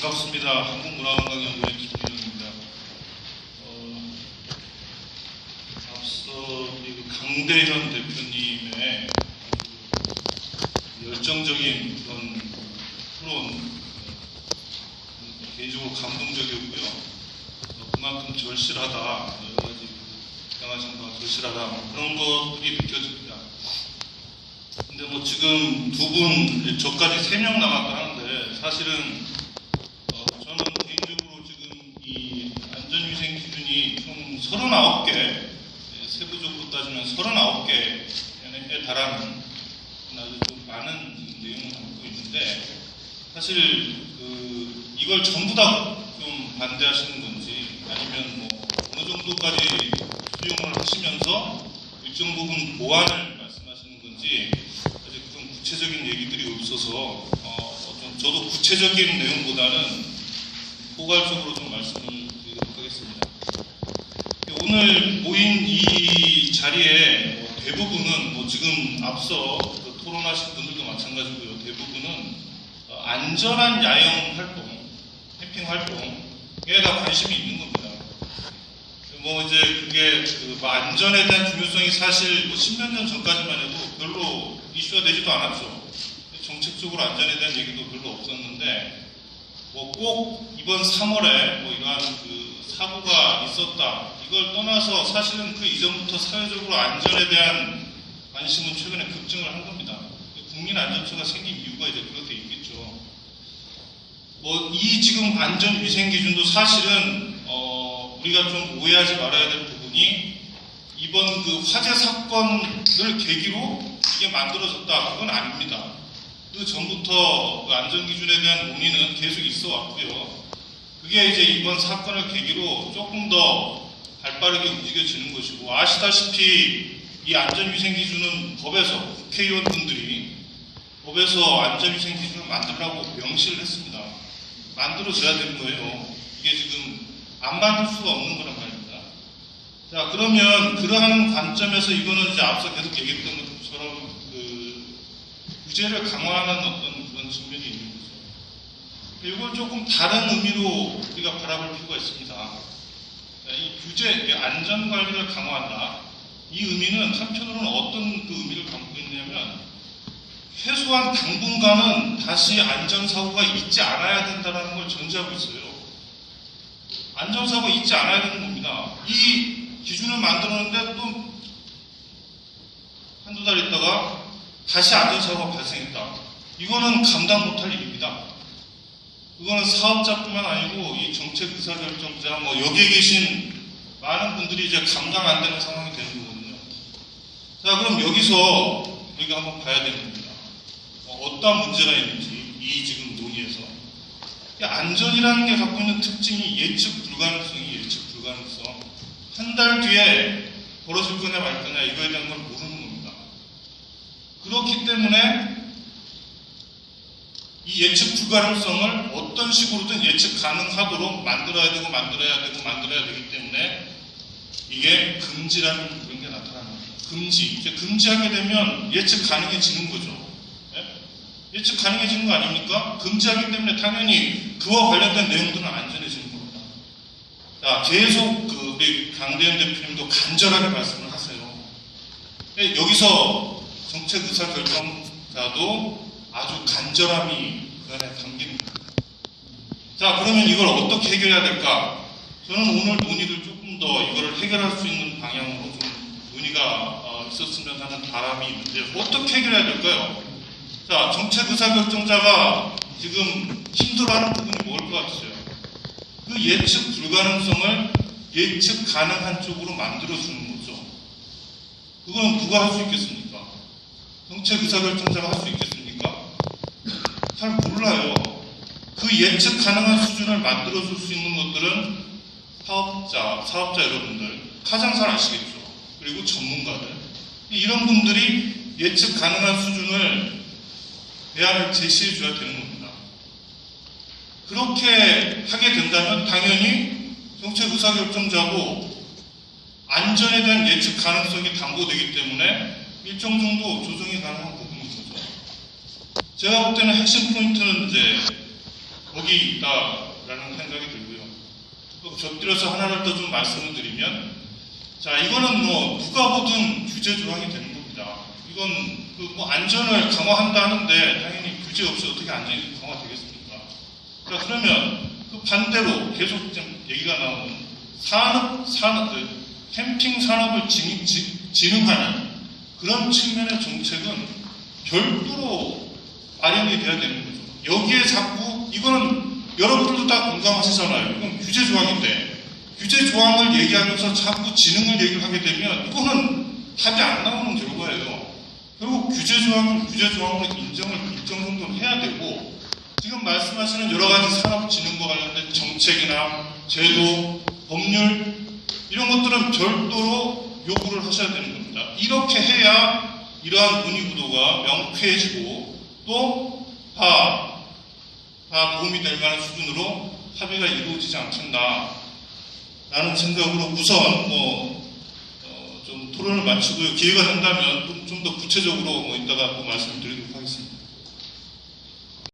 반갑습니다. 한국문화관광연구원 김민호입니다. 어, 앞서 이 강대현 대표님의 아주 열정적인 그런 토론 어, 개인적으로 감동적이었고요. 어, 그만큼 절실하다 여러 가지 당하신 바 절실하다 뭐 그런 것들이 느껴집니다. 근데 뭐 지금 두 분, 저까지 세 명 남았다 하는데 사실은 어, 저는 개인적으로 지금 이 안전위생 기준이 총 39개, 예, 세부적으로 따지면 39개에 달하는 아주 좀 많은 내용을 담고 있는데 사실 그 이걸 전부 다 좀 반대하시는 건지 아니면 뭐 어느 정도까지 수용을 하시면서 일정 부분 보완을 말씀하시는 건지 아직 좀 구체적인 얘기들이 없어서 어, 좀 저도 구체적인 내용보다는 포괄적으로 좀 말씀을 드리도록 하겠습니다. 오늘 모인 이 자리에 뭐 대부분은 뭐 지금 앞서 그 토론하신 분들도 마찬가지고요. 대부분은 어, 안전한 야영 활동, 캠핑 활동에 다 관심이 있는 겁니다. 뭐 이제 그게 그뭐 안전에 대한 중요성이 사실 뭐 10몇 년 전까지만 해도 별로 이슈가 되지도 않았죠. 정책적으로 안전에 대한 얘기도 별로 없었는데 뭐 꼭 이번 3월에 뭐 이러한 그 사고 가 있었다 이걸 떠나서 사실은 그 이전부터 사회적으로 안전에 대한 관심은 최근에 급증을 한 겁니다. 국민 안전처가 생긴 이유가 이제 그것도 있겠죠. 뭐 이 지금 안전 위생 기준도 사실은 어, 우리가 좀 오해하지 말아야 될 부분이 이번 그 화재 사건을 계기로 이게 만들어졌다 그건 아닙니다. 그 전부터 그 안전 기준에 대한 논의는 계속 있어 왔고요. 그게 이제 이번 사건을 계기로 조금 더 발빠르게 움직여지는 것이고 아시다시피 이 안전위생 기준은 법에서 국회의원분들이 법에서 안전위생 기준을 만들라고 명시를 했습니다. 만들어져야 되는 거예요. 이게 지금 안 만들 수가 없는 거란 말입니다. 자 그러면 그러한 관점에서 이거는 이제 앞서 계속 얘기했던 것처럼 그 규제를 강화하는 어떤 그런 측면이 있는. 이걸 조금 다른 의미로 우리가 바라볼 필요가 있습니다. 자, 이 규제, 이 안전 관리를 강화한다. 이 의미는 한편으로는 어떤 그 의미를 담고 있냐면 최소한 당분간은 다시 안전사고가 있지 않아야 된다는 걸 전제하고 있어요. 안전사고가 있지 않아야 되는 겁니다. 이 기준을 만들었는데 또 한두 달 있다가 다시 안전사고가 발생했다. 이거는 감당 못할 일입니다. 그거는 사업자뿐만 아니고 이 정책 의사결정자 뭐 여기에 계신 많은 분들이 이제 감당 안 되는 상황이 되는 거거든요. 자 그럼 여기서 우리가 한번 봐야 되는 겁니다. 어, 어떤 문제가 있는지 이 지금 논의에서 이 안전이라는 게 갖고 있는 특징이 예측 불가능성이 예측 불가능성 한 달 뒤에 벌어질 거냐 말 거냐 이거에 대한 걸 모르는 겁니다. 그렇기 때문에 이 예측 불가능성을 어떤 식으로든 예측 가능하도록 만들어야 되고 만들어야 되고 만들어야 되기 때문에 이게 금지라는 그런 게 나타나는 겁니다. 금지. 금지하게 되면 예측 가능해지는 거죠. 예? 예측 가능해지는 거 아닙니까? 금지하기 때문에 당연히 그와 관련된 내용들은 안전해지는 겁니다. 자, 계속 그 우리 강대현 대표님도 간절하게 말씀을 하세요. 예, 여기서 정책 의사 결정자도 아주 간절함이 그 안에 담깁니다. 자, 그러면 이걸 어떻게 해결해야 될까? 저는 오늘 논의를 조금 더 이거를 해결할 수 있는 방향으로 좀 논의가 어, 있었으면 하는 바람이 있는데 어떻게 해결해야 될까요? 자, 정책 의사결정자가 지금 힘들어하는 부분이 뭘 것 같으세요? 그 예측 불가능성을 예측 가능한 쪽으로 만들어주는 거죠. 그건 누가 할 수 있겠습니까? 정책 의사결정자가 할 수 있겠습니까? 잘 몰라요. 그 예측 가능한 수준을 만들어줄 수 있는 것들은 사업자, 사업자 여러분들 가장 잘 아시겠죠. 그리고 전문가들. 이런 분들이 예측 가능한 수준을 대안을 제시해 줘야 되는 겁니다. 그렇게 하게 된다면 당연히 정책 의사결정자도 안전에 대한 예측 가능성이 담보되기 때문에 일정 정도 조정이 거죠. 제가 볼 때는 핵심 포인트는 이제 덕이 있다라는 생각이 들고요. 또 곁들여서 하나를 더 좀 말씀을 드리면, 자 이거는 뭐 누가 보든 규제 조항이 되는 겁니다. 이건 그 뭐 안전을 강화한다 하는데 당연히 규제 없이 어떻게 안전이 강화되겠습니까? 자 그러면 그 반대로 계속 좀 얘기가 나오는 산업 산업 그 캠핑 산업을 진, 진, 진흥하는 그런 측면의 정책은 별도로 마련이 돼야 되는 거죠. 여기에 자꾸 이거는 여러분들도 다 공감하시잖아요. 이건 규제 조항인데 규제 조항을 얘기하면서 자꾸 지능을 얘기를 하게 되면 이거는 답이 안 나오는 결과예요. 결국 규제 조항은 규제 조항으로 인정을 일정 정도 해야 되고 지금 말씀하시는 여러 가지 산업진흥과 관련된 정책이나 제도, 법률 이런 것들은 별도로 요구를 하셔야 되는 겁니다. 이렇게 해야 이러한 문의 구도가 명쾌해지고 또 다, 다 도움이 될 만한 수준으로 합의가 이루어지지 않겠나 라는 생각으로 우선 뭐, 어, 좀 토론을 마치고요. 기회가 된다면 좀 더 구체적으로 뭐 이따가 또 말씀을 드리도록 하겠습니다.